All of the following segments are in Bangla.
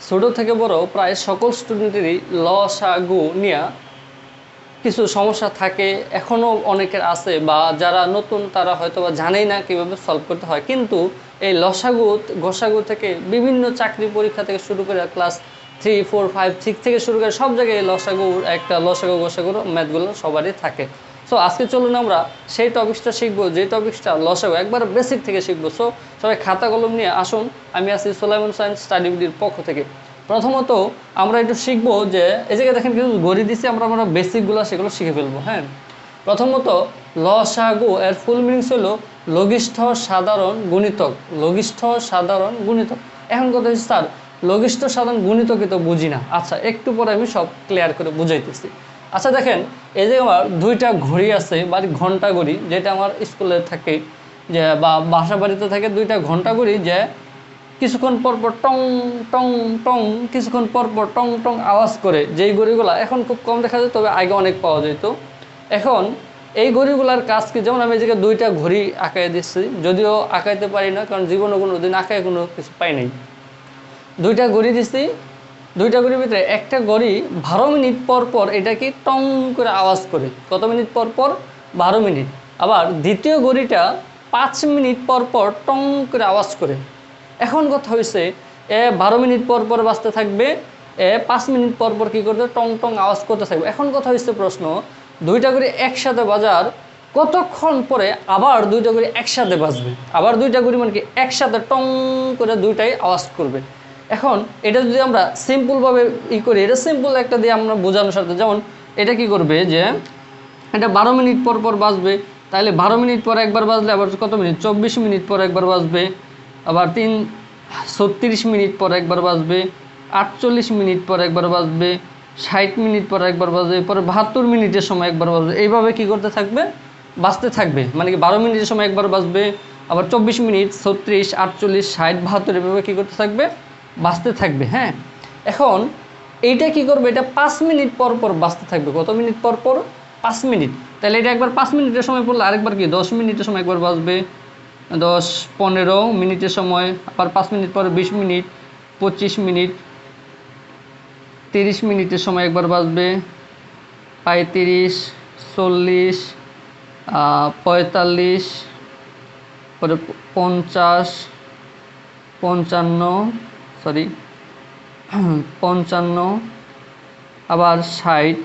ছোটো থেকে বড় প্রায় সকল স্টুডেন্টেরই লসাগু নিয়ে কিছু সমস্যা থাকে এখনও অনেকের আছে বা যারা নতুন তারা হয়তো বা জানেই না কীভাবে সলভ করতে হয়। কিন্তু এই লসাগু গোসাগু থেকে বিভিন্ন চাকরি পরীক্ষা থেকে শুরু করে class three four five six থেকে শুরু করে সব জায়গায় এই লসাগু একটা লসাগু গোসাগুর ম্যাথগুলো সবারই থাকে। সো আজকে চলুন আমরা সেই টপিক্সটা শিখব যে টপিক্সটা লসাগু একবার বেসিক থেকে শিখব। সো সবাই খাতা কলম নিয়ে আসুন আমি আছি সোলাইমন সায়েন্স স্টাডি বিডির পক্ষ থেকে। প্রথমত আমরা একটু শিখব যে, এই জায়গায় দেখেন কিছু গড়ি দিচ্ছি আমরা আমরা বেসিকগুলো সেগুলো শিখে ফেলব হ্যাঁ? প্রথমত লসাগু এর ফুল মিনিংস হলো লঘিষ্ঠ, সাধারণ, গুণিতক। লঘিষ্ঠ, সাধারণ, গুণিতক। এখন কথা হচ্ছে, স্যার, লঘিষ্ঠ, সাধারণ, গুণিতকই তো বুঝি না। আচ্ছা একটু পরে আমি সব ক্লিয়ার করে বুঝাইতেছি। আচ্ছা দেখেন, এই যে আমার দুইটা ঘড়ি আছে, বা ঘণ্টা ঘড়ি, যেটা আমার স্কুলে থাকে, যে বা বাসা বাড়িতে থাকে দুইটা ঘণ্টা ঘড়ি, যে কিছুক্ষণ পর পর টং টং টং, কিছুক্ষণ পর পর টং টং আওয়াজ করে। যেই গড়িগুলো এখন খুব কম দেখা যায়, তবে আগে অনেক পাওয়া যেত। এখন এই ঘড়িগুলার কাজ কি? যেমন আমি জায়গায় দুইটা ঘড়ি আঁকাই দিচ্ছি। যদিও আঁকাইতে পারি না, কারণ জীবনে কোনো দিন আঁকায় কোনো কিছু পাই নাই। দুইটা ঘড়ি দিচ্ছি। দুইটা ঘড়ির ভিতরে একটা ঘড়ি বারো মিনিট পর পর এটা কি টং করে আওয়াজ করে। কত মিনিট পর পর? বারো মিনিট। আবার দ্বিতীয় ঘড়িটা পাঁচ মিনিট পর পর টং করে আওয়াজ করে। এখন কথা হয়েছে এ বারো মিনিট পর পর বাজতে থাকবে, এ পাঁচ মিনিট পর পর কী করতে টং টং আওয়াজ করতে থাকবে। এখন কথা হয়েছে প্রশ্ন, দুইটা করে একসাথে বাজার কতক্ষণ পরে আবার দুইটা করে একসাথে বাজবে? আবার দুইটা গুড়ি মানে কি একসাথে টং করে দুইটাই আওয়াজ করবে। এখন এটা যদি আমরা সিম্পলভাবে ই করি, এটা সিম্পল একটা দিয়ে আমরা বোঝানোর সাথে, যেমন এটা কি করবে যে, এটা বারো মিনিট পর পর বাজবে তাহলে বারো মিনিট পর একবার বাজলে আবার কত মিনিট? চব্বিশ মিনিট পর একবার বাজবে। আবার তিন, ছত্রিশ মিনিট পর একবার বাজবে, আটচল্লিশ মিনিট পর একবার বাজবে, ষাট মিনিট পর একবার বাজবে, পরে বাহাত্তর মিনিটের সময় একবার বাজবে। এইভাবে কি করতে থাকবে? বাজতে থাকবে। মানে কি বারো মিনিটের সময় একবার বাজবে, আবার চব্বিশ মিনিট, ছত্রিশ, আটচল্লিশ, ষাট, বাহাত্তর এভাবে কী করতে থাকবে? বাজতে থাকবে হ্যাঁ? এখন এইটা কি করবে? এটা পাঁচ মিনিট পর পর বাঁচতে থাকবে। কত মিনিট পর পর? পাঁচ মিনিট। তাহলে এটা একবার পাঁচ মিনিটের সময় পড়লে আরেকবার কি? দশ মিনিটের সময় একবার বাজবে দশ, পনেরো মিনিটের সময়, আবার পাঁচ মিনিট পরে বিশ মিনিট, পঁচিশ মিনিট, তিরিশ মিনিটের সময় একবার বাজবে, পঁয়ত্রিশ, চল্লিশ পঁয়তাল্লিশ, পরে পঞ্চাশ, পঞ্চান্ন সরি পঞ্চান্ন, আবার ষাট,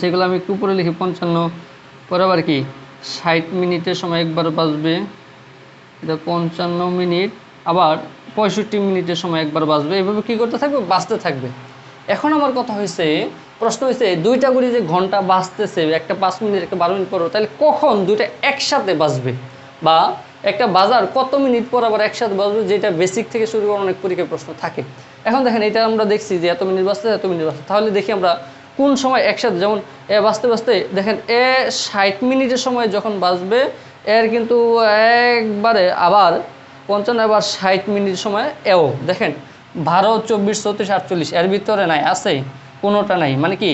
সেগুলো আমি একটু উপরে লিখি, পঞ্চান্ন, পরে আবার কি? ষাট মিনিটের সময় একবার বাজবে। এটা পঞ্চান্ন মিনিট, আবার পঁয়ষট্টি মিনিটের সময় একবার বাঁচবে এভাবে কি করতে থাকবে? বাঁচতে থাকবে। এখন আমার কথা হয়েছে প্রশ্ন হয়েছে দুইটা করে যে ঘণ্টা বাঁচতেছে একটা পাঁচ মিনিট, একটা বারো মিনিট পর, তাহলে কখন দুইটা একসাথে বাঁচবে বা একটা বাজার কত মিনিট পর আবার একসাথে বাজবে? যেটা বেসিক থেকে শুরু করে অনেক পরীক্ষার প্রশ্ন থাকে। এখন দেখেন, এটা আমরা দেখছি যে এত মিনিট বাঁচতে এত মিনিট বাঁচতে তাহলে দেখি আমরা কোন সময় একসাথে, যেমন, এ বাঁচতে বাঁচতে দেখেন, এ ষাট মিনিটের সময় যখন বাজবে এর কিন্তু একবারে আবার পঞ্চান্ন আবার ষাট মিনিট সময় এও, দেখেন, বারো, চব্বিশ চৌত্রিশ আটচল্লিশ, এর ভিতরে নাই, আছে, কোনোটা নাই মানে কি,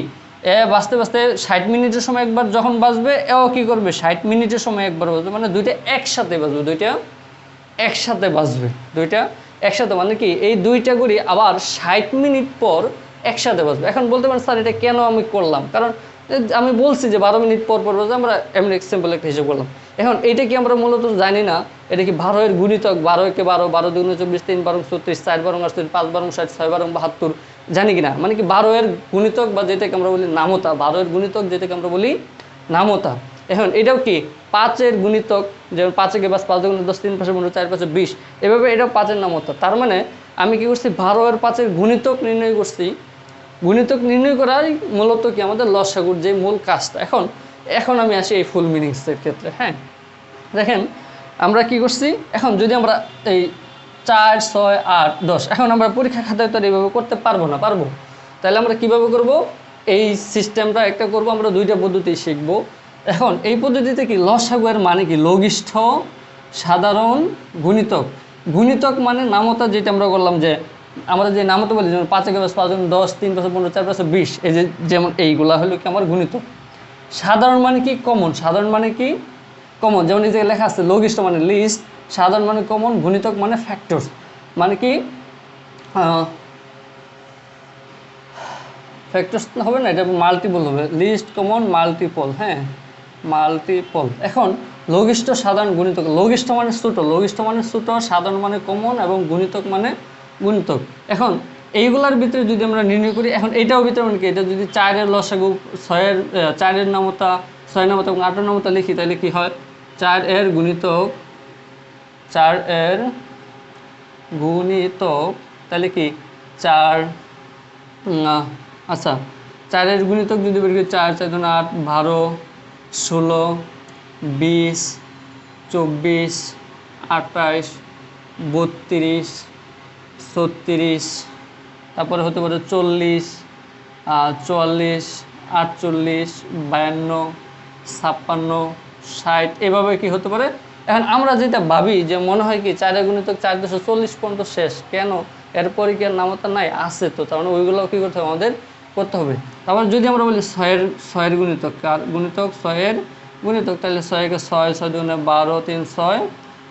এ বাঁচতে বাঁচতে ষাট মিনিটের সময় একবার যখন বাঁচবে, এও কি করবে, ষাট মিনিটের সময় একবার বাজবে মানে দুইটা একসাথে বাঁচবে, দুইটা একসাথে বাঁচবে, দুইটা একসাথে মানে কি, এই দুইটা গুড়ি আবার ষাট মিনিট পর একসাথে বাঁচবে। এখন বলতে পারেন, স্যার, এটা কেন আমি করলাম? কারণ আমি বলছি যে বারো মিনিট পর পর বাজবে আমরা এমনি এক্সাম্পল একটা হিসেব করলাম। এখন এটা কি আমরা মূলত জানি না? এটা কি বারোয়ের গুণিতক, বারো একে বারো বারো দুগুণ চব্বিশ, তিন বারো চৌত্রিশ চার বারো আটত্রিশ পাঁচ বারো ষাট, ছয় বারো বাহাত্তর, জানি কি না? মানে কি বারোয়ের গুণিতক বা যেটাকে আমরা বলি নামতা, বারোয়ের গুণিতক যেটাকে আমরা বলি নামতা। এখন এটাও কি পাঁচের গুণিতক, যেমন পাঁচে কে পাঁচ দুগুণ দশ, তিন পাঁচে পনেরো, চার পাঁচে বিশ, এভাবে এটাও পাঁচের নামতা। তার মানে আমি কি করছি? বারোয়ের পাঁচের গুণিতক নির্ণয় করছি। গুণিতক নির্ণয় করাই মূলত কি আমাদের লসাগুর যে মূল কাজটা। এখন এখন আমি আসি এই ফুল মিনিংসের ক্ষেত্রে হ্যাঁ? দেখেন, আমরা কি করছি? এখন যদি আমরা এই চার, ছয়, আট, দশ, এখন আমরা পরীক্ষা খাতায় তো এইভাবে করতে পারব না, পারব। তাহলে আমরা কীভাবে করব? এই সিস্টেমটা একটা করব, আমরা দুইটা পদ্ধতি শিখব। এখন এই পদ্ধতিতে কি লসাগুয়ের মানে কি? লঘিষ্ঠ, সাধারণ, গুণিতক। গুণিতক মানে নামতা যেটা আমরা করলাম যে, আমরা যে নামতা বলি, যেমন পাঁচ একে পাঁচ পাঁচ গুণ দশ, তিন পাঁচ পনেরো, চার পাঁচ বিশ, এই যে যেমন এইগুলা হলো কি আমার গুণিতক। সাধারণ মানে কি? কমন সাধারণ মানে কি? কমন যেমন এই লেখা আছে লঘিষ্ঠ মানে লিস্ট সাধারণ মানে কমন গুণিতক মানে ফ্যাক্টরস মানে কি? আহ, ফ্যাক্টরস হবে না এটা মাল্টিপল হবে। লিস্ট কমন মাল্টিপল হ্যাঁ? মাল্টিপল এখন লঘিষ্ঠ সাধারণ গুণিতক। লঘিষ্ঠ মানে ছোটো লঘিষ্ঠ মানে ছোটো সাধারণ মানে কমন এবং গুণিতক মানে গুণিতক। এখন এইগুলার ভিতরে যদি আমরা নির্ণয় করি এখন এটাও ভিতরে মানে কি? এটা যদি চারের লসাগু ছয়ের চারের নামতা ছয় নামতা এবং আটের নামতা লিখি তাহলে কি হয়? চার এর গুণিতক চার এর গুণিতক তাহলে কি? চার আচ্ছা। চারের গুণিতক যদি বের করি চার চার আট বারো ষোলো বিশ, চব্বিশ, আঠাইশ বত্রিশ ছত্রিশ তারপরে হতে পারে চল্লিশ চুয়াল্লিশ, আটচল্লিশ, বায়ান্ন ছাপ্পান্ন, ষাট, এভাবে কি হতে পারে? এখন আমরা যেটা ভাবি যে মনে হয় কি চারের গুণিতক চার দুশো চল্লিশ পর্যন্ত শেষ। কেন? এরপরে কি আর নামতা নাই? আছে তো, তার মানে ওইগুলো কী করতে হবে? আমাদের করতে হবে। তারপর যদি আমরা বলি ছয়ের ছয়ের গুণিতক, কার গুণিতক? ছয়ের গুণিতক, তাহলে ছয়কে ছয় ছয় দুগুণে বারো, তিন ছয়,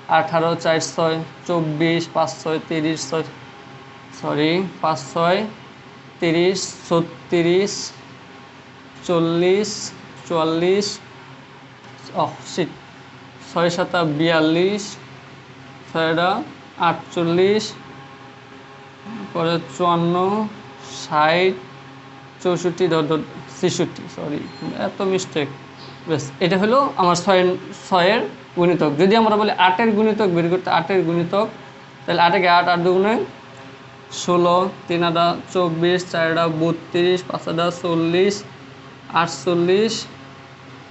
আঠারো, চার ছয়, চব্বিশ, পাঁচ ছয়, তিরিশ, ছয়, সরি, পাঁচ ছয়, তিরিশ, ছত্রিশ, চল্লিশ, চুয়াল্লিশ ও সিট ছয় সাতা বিয়াল্লিশ ছয়টা আটচল্লিশ, পরে চুয়ান্ন ষাট চৌষট্টি, ধর ছেষট্টি সরি এত মিস্টেক বেশ, এটা হলো আমার ছয়ের ছয়ের গুণিতক। যদি আমরা বলি আটের গুণিতক, বের করতে আটের গুণিতক, তাহলে আটেকে আট আট দুগুণে ষোলো, তিন আটা চব্বিশ চারটা বত্রিশ, পাঁচ আটা চল্লিশ, আটচল্লিশ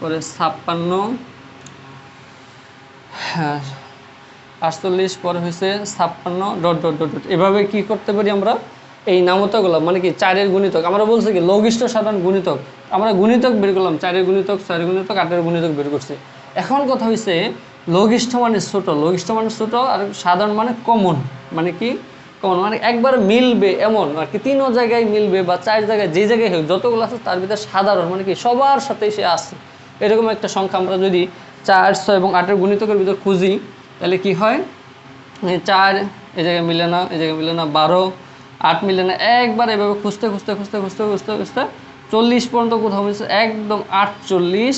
পরে ছাপ্পান্ন হ্যাঁ আটচল্লিশ, পরে হয়েছে ছাপ্পান্ন, ডট ডট ডট ডট। এভাবে কি করতে পারি আমরা? এই নামতাগুলো মানে কি চারের গুণিতক? আমরা বলছি কি লঘিষ্ঠ সাধারণ গুণিতক। আমরা গুণিতক বের করলাম, চারের গুণিতক চারের গুণিতক, আটের গুণিতক বের করছি। এখন কথা হয়েছে লঘিষ্ঠ মানে ছোট। লঘিষ্ঠ মানে ছোট আর সাধারণ মানে কমন। মানে কি? কমন মানে একবার মিলবে এমন। আর কি তিনও জায়গায় মিলবে বা চার জায়গায় যে জায়গায় হোক, যতগুলো আছে তার ভিতরে সাধারণ। মানে কি সবার সাথেই সে আছে। এরকম একটা সংখ্যা আমরা যদি চার, ছয় এবং আটের গুণিতকের ভিতর খুঁজি, তাহলে কি হয়? চার, এই জায়গায় মিলে না, এই জায়গায় মিলে না, বারো, আট মিলে না, একবার এভাবে খুঁজতে খুঁজতে খুঁজতে খুঁজতে খুঁজতে খুঁজতে চল্লিশ পর্যন্ত কোথাও মিলছে, একদম আটচল্লিশ,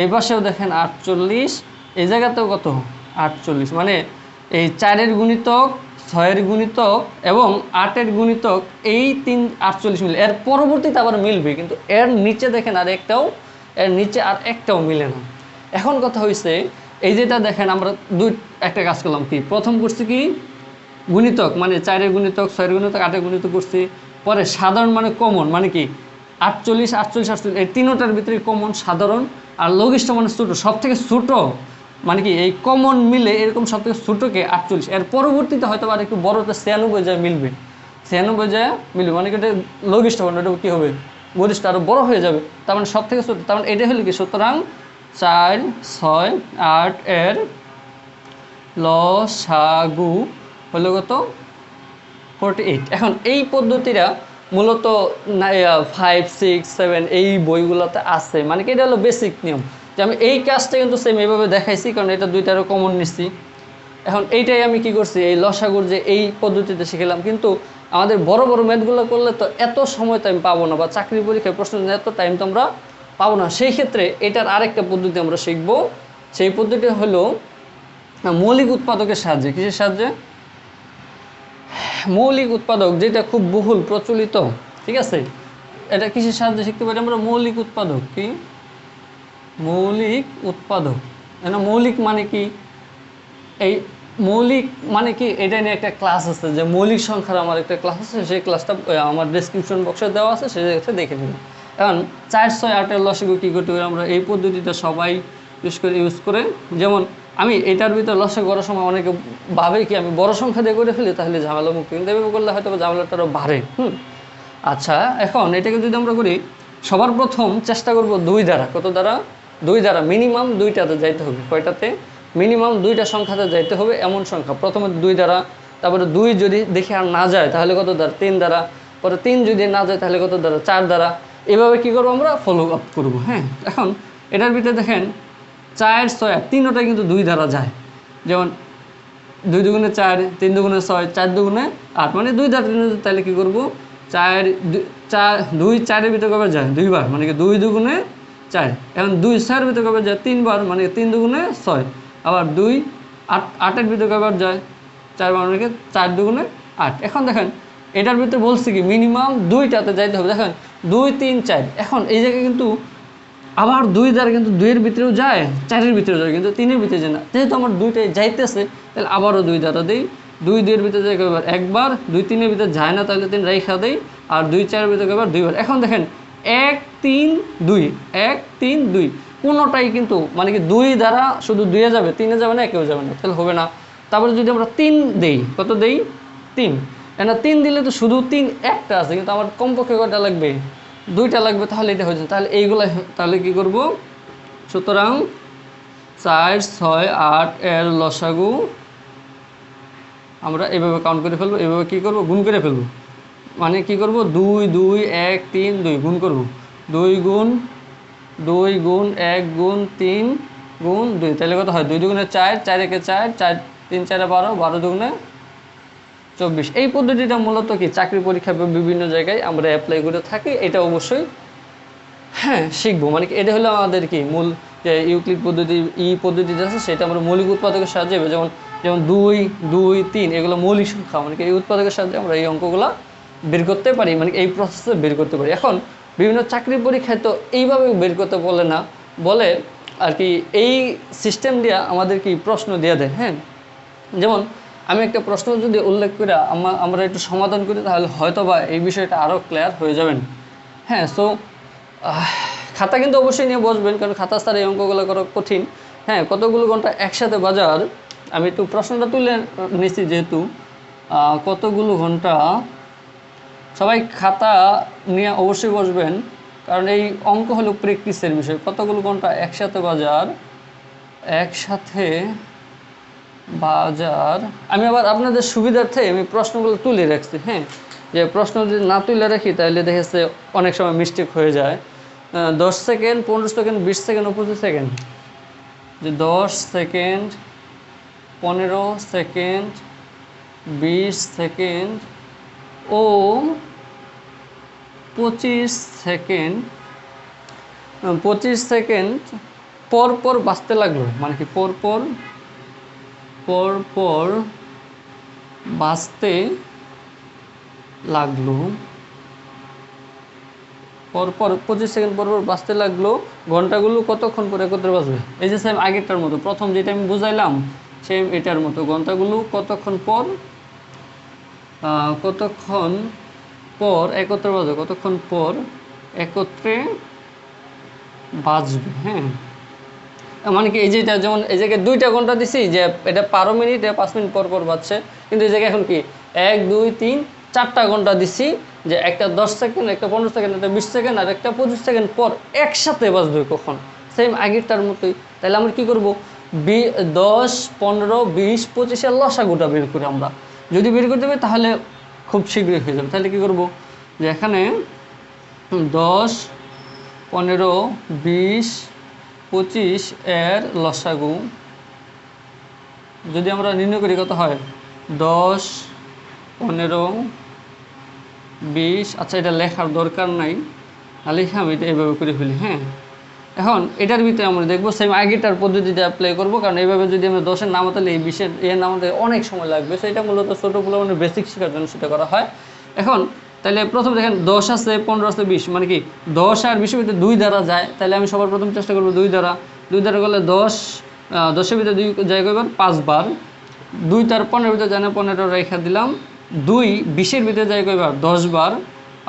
এই পাশেও দেখেন আটচল্লিশ, এই জায়গাতেও কত? আটচল্লিশ মানে এই চারের গুণিতক, ছয়ের গুণিতক এবং আটের গুণিতক, এই তিন আটচল্লিশ মিলে, এর পরবর্তীতে আবার মিলবে, কিন্তু এর নিচে দেখেন আর একটাও এর নিচে আর একটাও মিলে না। এখন কথা হয়েছে এই যেটা দেখেন, আমরা দুই একটা কাজ করলাম কি? প্রথম করছি কি? গুণিতক মানে চারের গুণিতক, ছয়ের গুণিতক, আটের গুণিতক করছি। পরে সাধারণ মানে কমন মানে কি? আটচল্লিশ আটচল্লিশ আটচল্লিশ, এই তিনোটার ভিতরে কমন সাধারণ আর লঘিষ্ঠ মানে ছোটো। সব থেকে ছোটো মানে কি? এই কমন মিলে এরকম সব থেকে ছোটোকে আটচল্লিশ। এর পরবর্তীতে হয়তো আর একটু বড়তে ছিয়ানব্বই যায় মিলবে। ছিয়ানব্বই যায় মিলবে। মানে কি এটা লঘিষ্ঠ মানে এটা কী হবে? গরিষ্ঠ আরও বড় হয়ে যাবে। তার মানে সব থেকে তার মানে এটা হলো কি? সুতরাং চার, ছয়, আট এর লসাগু হলো কত? ফোরটি এইট এখন এই পদ্ধতিটা মূলত ফাইভ সিক্স সেভেন এই বইগুলোতে আছে। মানে কি? এটা হলো বেসিক নিয়ম। যে আমি এই কাজটা কিন্তু সেম এইভাবে দেখাইছি, কারণ এটা দুইটারও কমন নিচ্ছি এখন এইটাই আমি কি করছি? এই লসাগুর যে এই পদ্ধতিতে শিখলাম। কিন্তু আমাদের বড় বড় ম্যাথগুলো করলে তো এত সময় তো আমি পাবো না বা চাকরি পরীক্ষায় প্রশ্ন এত টাইম তো আমরা পাবো না। সেই ক্ষেত্রে এটার আরেকটা পদ্ধতি আমরা শিখব। সেই পদ্ধতি হলো, মৌলিক উৎপাদকের সাহায্যে। কিসের সাহায্যে? মৌলিক উৎপাদক যেটা খুব বহুল, প্রচলিত, ঠিক আছে? এটা কিসের সাহায্যে শিখতে পারি আমরা? মৌলিক উৎপাদক, কি? মৌলিক উৎপাদক। না মৌলিক মানে কি? এই মৌলিক মানে কি? এটা নিয়ে একটা ক্লাস আছে, যে মৌলিক সংখ্যার আমার একটা ক্লাস আছে, সেই ক্লাসটা আমার ডেসক্রিপশন বক্সে দেওয়া আছে জায়গাতে দেখে নিন কারণ চার ছয় আটের লসগু কী করতে পারি আমরা এই পদ্ধতিটা সবাই ইউজ করে ইউজ করে, যেমন আমি এটার ভিতরে লসে করার সময় অনেকে ভাবে কি, আমি বড় সংখ্যা দিয়ে করে ফেলি, তাহলে ঝামেলা মুক্ত। কিন্তু এভাবে করলে হয়তো ঝামেলাটা আরও বাড়ে, হুম? আচ্ছা এখন এটাকে যদি আমরা করি, সবার প্রথম চেষ্টা করব দুই দ্বারা। কত দ্বারা? দুই দ্বারা। মিনিমাম দুইটাতে যাইতে হবে। কয়টাতে? মিনিমাম দুইটা সংখ্যাতে যাইতে হবে, এমন সংখ্যা। প্রথমে দুই দ্বারা, তারপরে দুই যদি দেখে আর না যায়, তাহলে কত দ্বারা? তিন দ্বারা। পরে তিন যদি না যায়, তাহলে কত দ্বারা? চার দ্বারা। এভাবে কি করব আমরা? ফলো আপ করব হ্যাঁ? এখন এটার ভিতরে দেখেন, চার, ছয় আট তিনটা কিন্তু দুই দ্বারা যায়। যেমন দুই দুগুণে চার, তিন দুগুণে ছয়, চার দুগুণে আট। মানে দুই দ্বারা তিন তাহলে কী করব? চার চার, দুই, চারের ভিতরে কবে যায়? দুইবার। মানে কি দুই দুগুণে চার। এখন দুই ছয়ের ভিতরে কবে যায়? তিনবার। মানে তিন দুগুণে ছয়। আবার দুই, আট, আটের ভিতরে কবার যায়? চারবার মানে কি চার দুগুণে আট। এখন দেখেন, এটার ভিতরে বলছি কি মিনিমাম দুইটাতে যাইতে হবে। দেখেন, দুই, তিন, চার। এখন এই জায়গায় কিন্তু আবার দুই দ্বারা কিন্তু দুইয়ের ভিতরেও যায়, চারের ভিতরে যায়, কিন্তু তিনের ভিতরে যায় না। যেহেতু আমার দুইটাই যাইতেছে, তাহলে আবারও দুই দ্বারা দিই। দুই, দুইয়ের ভিতরে যায় কয়বার? একবার। দুই, তিনের ভিতরে যায় না, তাহলে তিন রেখা দেই। আর দুই, চারের ভিতরে কয়বার? দুইবার। এখন দেখেন, এক, তিন, দুই। এক, তিন, দুই। কোনোটাই কিন্তু মানে কি দুই দ্বারা শুধু দুইয়ে যাবে, তিনে যাবে না, একেও যাবে না, তাহলে হবে না। তারপরে যদি আমরা তিন দেই, কত দেই? তিন। না তিন দিলে তো শুধু তিন একটা আছে, কিন্তু আমার কমপক্ষে কয়টা লাগবে? দুইটা লাগবে, তাহলে এটা হয়ে যাবে। তাহলে এইগুলা, তাহলে কি করব? সুতরাং চার, ছয়, আট, এর লসাগু আমরা এভাবে কাউন্ট করে ফেলব, এভাবে কি করব? গুণ করে ফেলব। মানে কি করব? দুই দুই, এক, তিন, দুই, গুণ করব। দুই গুণ দুই গুণ এক গুণ তিন গুণ দুই। তাহলে কত হয়? দুই দুগুণে চার চার একে চার চার, তিন, চারে বারো বারো দুগুণে চব্বিশ। এই পদ্ধতিটা মূলত কি? চাকরি পরীক্ষা বিভিন্ন জায়গায় আমরা অ্যাপ্লাই করে থাকি, এটা অবশ্যই হ্যাঁ শিখব। মানে এটা হলো আমাদের কি মূল যে ইউক্লিড পদ্ধতি ই পদ্ধতি যেটা আছে, সেটা আমরা মৌলিক উৎপাদকের সাহায্যে যেমন যেমন দুই দুই, তিন, এগুলো মৌলিক সংখ্যা। মানে এই উৎপাদকের সাহায্যে আমরা এই অঙ্কগুলো বের করতে পারি মানে এই প্রসেসে বের করতে পারি। এখন বিভিন্ন চাকরি পরীক্ষায় তো এইভাবে বের করতে বলে না, বলে আর কি এই সিস্টেম দিয়ে আমাদের কি প্রশ্ন দিয়ে দেয় হ্যাঁ? যেমন আমি একটা প্রশ্ন যদি উল্লেখ করে আমা- আমরা একটু সমাধান করি, তাহলে হয়তো বা এই বিষয়টা আরও ক্লিয়ার হয়ে যাবেন। হ্যাঁ সো খাতা কিন্তু অবশ্যই নিয়ে বসবেন, কারণ খাতা ছাড়া এই অঙ্কগুলো করা কঠিন। হ্যাঁ কতগুলো ঘণ্টা একসাথে বাজার? আমি একটু প্রশ্নটা তুলে নিছি যেহেতু কতগুলো ঘণ্টা সবাই খাতা নিয়ে অবশ্যই বসবেন, কারণ এই অঙ্ক হলো প্র্যাকটিসের বিষয়। কতগুলো ঘণ্টা একসাথে বাজার? একসাথে বাজার। আমি আবার আপনাদের সুবিধার্থে আমি প্রশ্নগুলো তুলে রাখছি হ্যাঁ? যে প্রশ্ন যদি না তুলে রাখি, তাহলে দেখেছে অনেক সময় মিস্টেক হয়ে যায়। দশ সেকেন্ড, পনেরো সেকেন্ড, বিশ সেকেন্ড ও পঁচিশ সেকেন্ড? যে দশ সেকেন্ড, পনেরো সেকেন্ড, বিশ সেকেন্ড ও পঁচিশ সেকেন্ড পঁচিশ সেকেন্ড পর পর বাঁচতে লাগল। মানে কি পর পর পর পর বাঁচতে লাগল। পর পর, পঁচিশ সেকেন্ড পর পর বাঁচতে লাগল। ঘন্টাগুলো কতক্ষণ পরে একত্রে বাজবে এই যে সেম আগেরটার মতো। প্রথম যেটা আমি বুঝাইলাম সেম এটার মতো। ঘন্টাগুলো কতক্ষণ পর কতক্ষণ পর একত্রে বাজবে? কতক্ষণ পর একত্রে বাজবে হ্যাঁ? মানে কি এই যেটা যেমন এই জায়গায় দুইটা ঘণ্টা দিছি যে এটা বারো মিনিট পাঁচ মিনিট পর পর বাজছে। কিন্তু এই জায়গায় এখন কি এক, দুই, তিন, চারটা ঘণ্টা দিছি যে একটা দশ সেকেন্ড, একটা পনেরো সেকেন্ড, একটা বিশ সেকেন্ড আর একটা পঁচিশ সেকেন্ড পর একসাথে বাজবে কখন? সেম আগেরটার মতোই। তাহলে আমরা কি করব? বি, দশ, পনেরো, বিশ পঁচিশের লসাগুটা বের করি আমরা। যদি বের করতে পারি, তাহলে খুব শীঘ্রই হয়ে যাবে। তাহলে কি করব? যে এখানে দশ, পনেরো, বিশ, পঁচিশ এর লসাগু। যদি আমরা নির্ণয় করি কত হয়? দশ, পনেরো, বিশ। আচ্ছা এটা লেখার দরকার নাই। লিখে আমি এটা এইভাবে করে ফেলি হ্যাঁ? এখন এটার ভিতরে আমরা দেখব সেম আগেটার পদ্ধতিতে অ্যাপ্লাই করব, কারণ এইভাবে যদি আমরা দশের নামাতে এই বিশের, এর নামাতে অনেক সময় লাগবে। সেটা মূলত ছোটো মানে বেসিক শেখার জন্য সেটা করা হয়। এখন তাহলে প্রথম দেখেন, দশ আছে, পনেরো আছে, বিশ মানে কি? দশ আর বিশের ভিতরে দুই দ্বারা যায়। তাহলে আমি সবার প্রথম চেষ্টা করব দুই দ্বারা দুই দ্বারা করলে দশ দশের ভিতরে দুই যায় কয়বার? পাঁচবার। দুই তার পনেরোর ভিতরে যায় না পনেরো রেখা দিলাম। দুই বিশের ভিতরে যায় কয়বার? দশ বার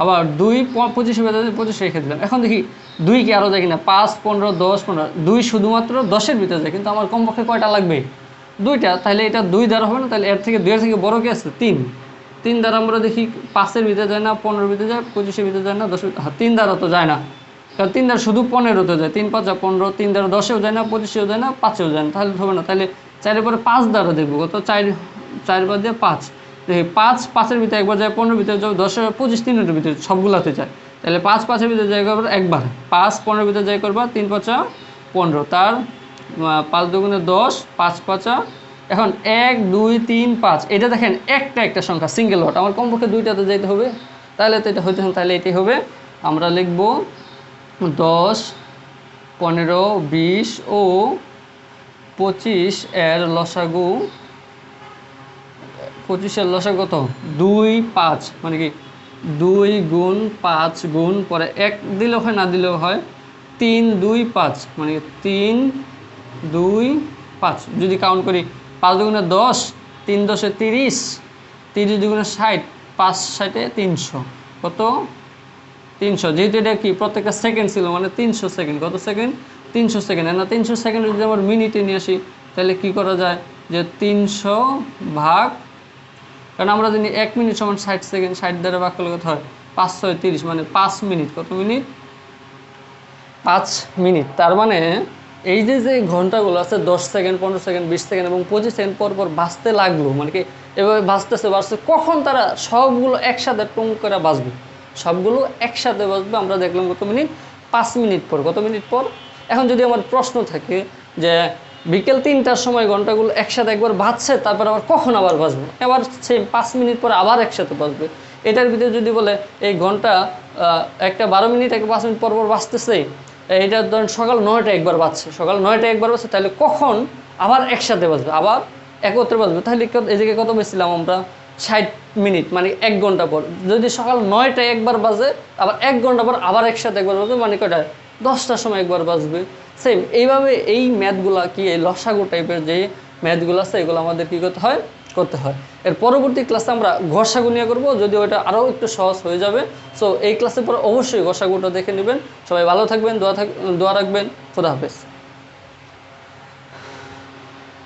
আবার দুই পঁচিশের ভিতরে পঁচিশ রেখে দিলাম। এখন দেখি দুই কি আরও যায় কিনা পাঁচ, পনেরো, দশ, পনেরো। দুই শুধুমাত্র দশের ভিতরে যায়, কিন্তু আমার কমপক্ষে কয়টা লাগবে? দুইটা। তাহলে এটা দুই দ্বারা হবে না? তাহলে এর থেকে দুইয়ের থেকে বড় কি আছে? তিন। তিন দ্বারা আমরা দেখি পাঁচের ভিতরে যায় না, পনেরোর ভিতরে যায়, পঁচিশের ভিতরে যায় না দশ হ্যাঁ তিন দ্বারা তো যায় না। কারণ তিন দ্বারা শুধু পনেরোতে যায়। তিন পাঁচা পনেরো, তিন দ্বারা দশেও যায় না, পঁচিশেও যায় না, পাঁচেও যায় না। তাহলে হবে না। তাহলে চারের পরে পাঁচ দ্বারা দেখব। কত? চার চার বাদ দিয়ে পাঁচ। দেখি, পাঁচ, পাঁচের ভিতরে একবার যায়, পনেরোর ভিতরে যাবে দশের পঁচিশ, তিনের ভিতরে সবগুলাতে যায়। তাহলে পাঁচ পাঁচের ভিতরে যায় করবার একবার। পাঁচ পনেরোর ভিতরে যায় করবা, তিন পাঁচা পনেরো। তার পাঁচ দুগুণে দশ, পাঁচ পাঁচা, এখন এক, দুই, তিন, পাঁচ। এটা দেখেন, একটা একটা সংখ্যা সিঙ্গেল লট আমার কমপক্ষে দুইটাতে যেতে হবে। তাহলে তো এটা হইতে তাহলে এটাই হবে। আমরা লিখব দশ, পনেরো, বিশ ও পঁচিশ এর লসাগু, পঁচিশের লসা কত? দুই, পাঁচ। মানে কি দুই গুণ পাঁচ গুণ পরে এক দিলেও হয়, না দিলেও হয়, তিন দুই পাঁচ মানে তিন দুই পাঁচ। যদি কাউন্ট করি, পাঁচ দুগুণে দশ, তিন দশে তিরিশ তিরিশ দুগুণে ষাট, পাঁচ ষাটে তিনশো। কত? তিনশো। যেহেতু এটা কি, প্রত্যেকটা সেকেন্ড ছিল মানে তিনশো সেকেন্ড কত সেকেন্ড তিনশো সেকেন্ড না, তিনশো সেকেন্ড যদি আমার মিনিটে নিয়ে আসি, তাহলে কি করা যায়? যে তিনশো ভাগ কারণ আমরা জানি এক মিনিট সমান ষাট সেকেন্ড, ষাট দ্বারা ভাগ করলে হয়? পাঁচ ছয় তিরিশ মানে পাঁচ মিনিট। কত মিনিট? পাঁচ মিনিট। তার মানে এই যে যে ঘন্টাগুলো আছে, দশ সেকেন্ড, পনেরো সেকেন্ড, বিশ সেকেন্ড এবং পঁচিশ সেকেন্ড পর পর বাঁচতে লাগল মানে কি এভাবে বাঁচতেছে বাঁচতে কখন তারা সবগুলো একসাথে টুম করে বাঁচবে? সবগুলো একসাথে বাঁচবে, আমরা দেখলাম কত মিনিট? পাঁচ মিনিট পর। কত মিনিট পর? এখন যদি আমার প্রশ্ন থাকে যে বিকেল তিনটার সময় ঘন্টাগুলো একসাথে একবার বাজছে, তারপর আবার কখন আবার বাজবে? এবার সেম পাঁচ মিনিট পর আবার একসাথে বাঁচবে এটার ভিতরে যদি বলে এই ঘণ্টা একটা বারো মিনিট, একটা পাঁচ মিনিট পর পর বাজতেছে, এইটা ধরেন সকাল নয়টা একবার বাজছে। সকাল নয়টা একবার বাঁচছে তাহলে কখন আবার একসাথে বাজবে? আবার একত্রে বাজবে। তাহলে এই জায়গায় কত বেছিলাম আমরা? ষাট মিনিট মানে এক ঘণ্টা পর। যদি সকাল নয়টায় একবার বাজে, আবার এক ঘণ্টা পর আবার একসাথে একবার বাজবে মানে কয়টায় দশটার সময় একবার বাজবে। সেম এইভাবে এই ম্যাথগুলা কি, এই লসাগু টাইপের যে ম্যাথগুলো আছে, এগুলো আমাদের কী করতে হয়? করতে হয়। এর পরবর্তী ক্লাসে আমরা ঘষাগু নিয়ে করব যদি ওটা আরও একটু সহজ হয়ে যাবে। সো এই ক্লাসের পর অবশ্যই ঘষাগুটা দেখে নেবেন। সবাই ভালো থাকবেন, দোয়া থাক, দোয়া রাখবেন। খোদা হাফেজ।